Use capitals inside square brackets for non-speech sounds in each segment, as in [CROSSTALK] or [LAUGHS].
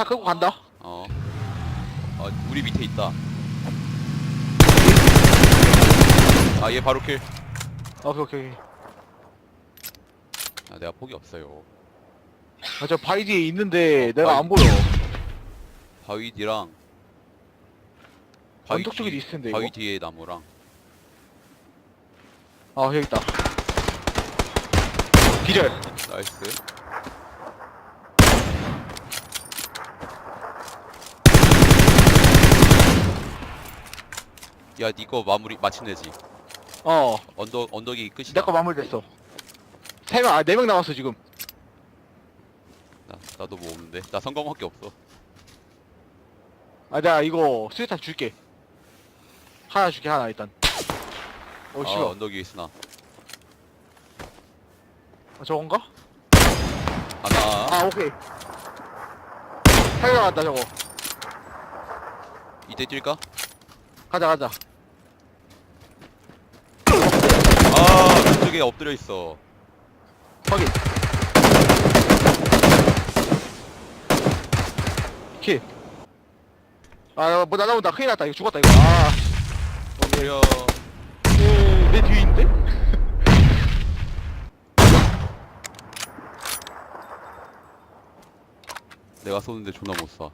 차 끌고 간다. 어. 어, 우리 밑에 있다. 아, 얘 바로 킬. 오케이 오케이. 오케이. 아, 내가 폭이 없어요. 아, 저 바위 뒤에 있는데 내가. 안 보여. 바위 뒤랑 언덕 쪽에도 뒤- 있을 텐데, 바위 이거. 뒤에 나무랑 아 여기 있다. 기절. 나이스. 야, 니거 마무리 마침내지. 어. 언덕 언덕이 끝이다. 내거 마무리됐어. 세 명, 아, 네 명 남았어, 지금. 나, 나도 뭐 없는데. 나 성광밖에 없어. 아, 내가 이거 수류탄 줄게. 하나 줄게, 하나, 일단. 어, 아, 씨발. 언덕 위에 있으나. 아, 저건가? 하나. 아, 오케이. 살려갔다, 저거. 이때 뛸까? 가자, 가자. 아, 그쪽에 엎드려 있어. 확인. 킬. 아, 뭐 날아온다. 큰일 났다. 이거 죽었다, 이거. 아, 엎드려. 예, 내 뒤에 있는데? [LAUGHS] 내가 쏘는데 존나 못 쏴.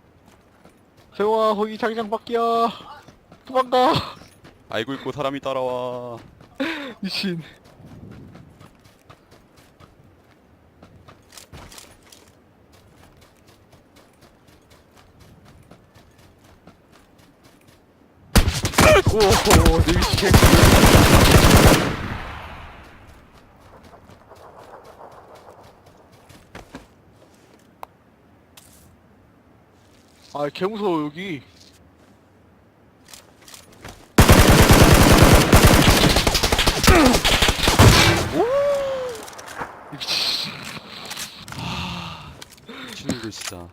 세호아, 거기 자기장 밖이야. 도망가. 알고 있고 사람이 따라와. 미친. 오, 내 위치 개. 아, 개 무서워 여기. 미친. 미친놈들 진짜.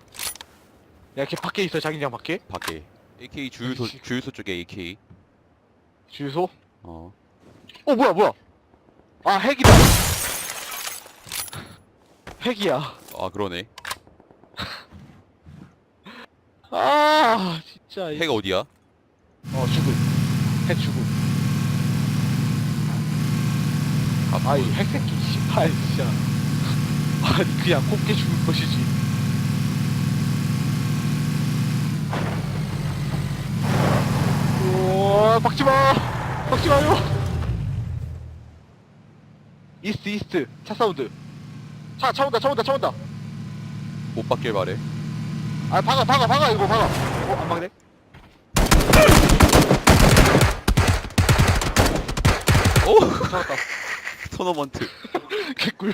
야, 걔 밖에 있어, 자기장 밖에. 밖에. AK 주유소 아이씨. 주유소 쪽에 AK. 주유소? 어. 어, 뭐야, 뭐야. 아, 핵이다. [LAUGHS] 핵이야. 아 그러네. [LAUGHS] 아, 진짜. 이- 핵 어디야? 어, 죽음. 핵 죽음. 아, 아 이, 핵새끼, 씨발, 진짜. [LAUGHS] 아니, 그냥 곱게 죽을 것이지. 우와, 박지 마! 박지 마요! 이스트, 이스트. 차 사운드. 차, 차 온다, 차 온다, 차 온다. 못 받길 바래. 아, 박아, 박아, 박아, 이거 박아. 어, 안 박네? 오 잡았다. [LAUGHS] 토너먼트. [LAUGHS] 개꿀.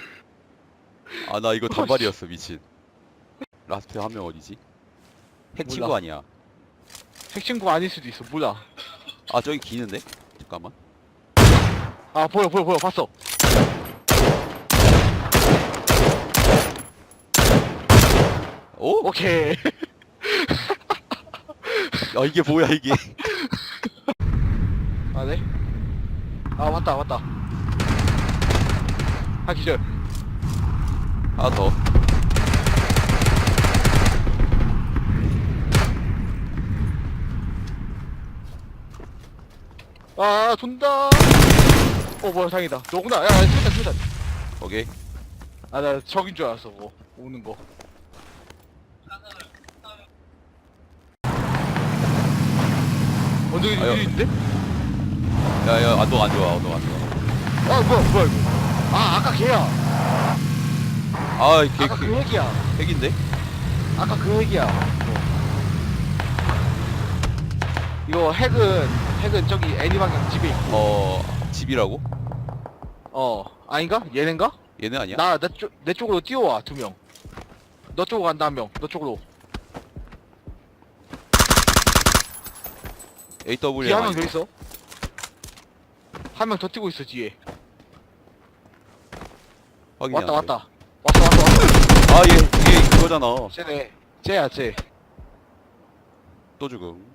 아 나 이거 단발이었어 미친. 라스트 한 명 어디지? 핵 친구 몰라. 아니야. 핵 친구 아닐 수도 있어, 몰라. 아 저기 기는데? 잠깐만. 아, 보여, 보여, 보여, 봤어. 오? 오케이. 야 [LAUGHS] 이게 뭐야 이게? [LAUGHS] 아, 네? 아, 맞다, 맞다. 아, 기절. 하나 더. 아, 돈다. 어, 뭐야, 다행이다. 너구나. 야, 야, 수류탄, 수류탄. 오케이. 아, 나 적인 줄 알았어, 그거. 오는 거. 언덕이 아유. 있는데? 야야 안동 안 좋아 안동 안 좋아. 아, 뭐야, 뭐야, 이거. 아, 아까 걔야. 아걔 아까 그 그, 핵이야. 핵인데? 아까 그 핵이야. 이거 핵은, 핵은 저기 애니 방향 집에 있고. 어 집이라고? 어, 아닌가? 얘네인가? 얘네 아니야? 나, 내, 쪽, 내 쪽으로 뛰어와, 두 명. 너 쪽으로 간다, 한 명. 너 쪽으로. 뒤에 한명더 있어. 한 명 더 뛰고 있어, 뒤에. 확인이 왔다, 안 왔다. 왔다, 왔다, 왔다. 아얘 이게 그거잖아. 쟤네. 쟤야, 쟤. 또 죽음.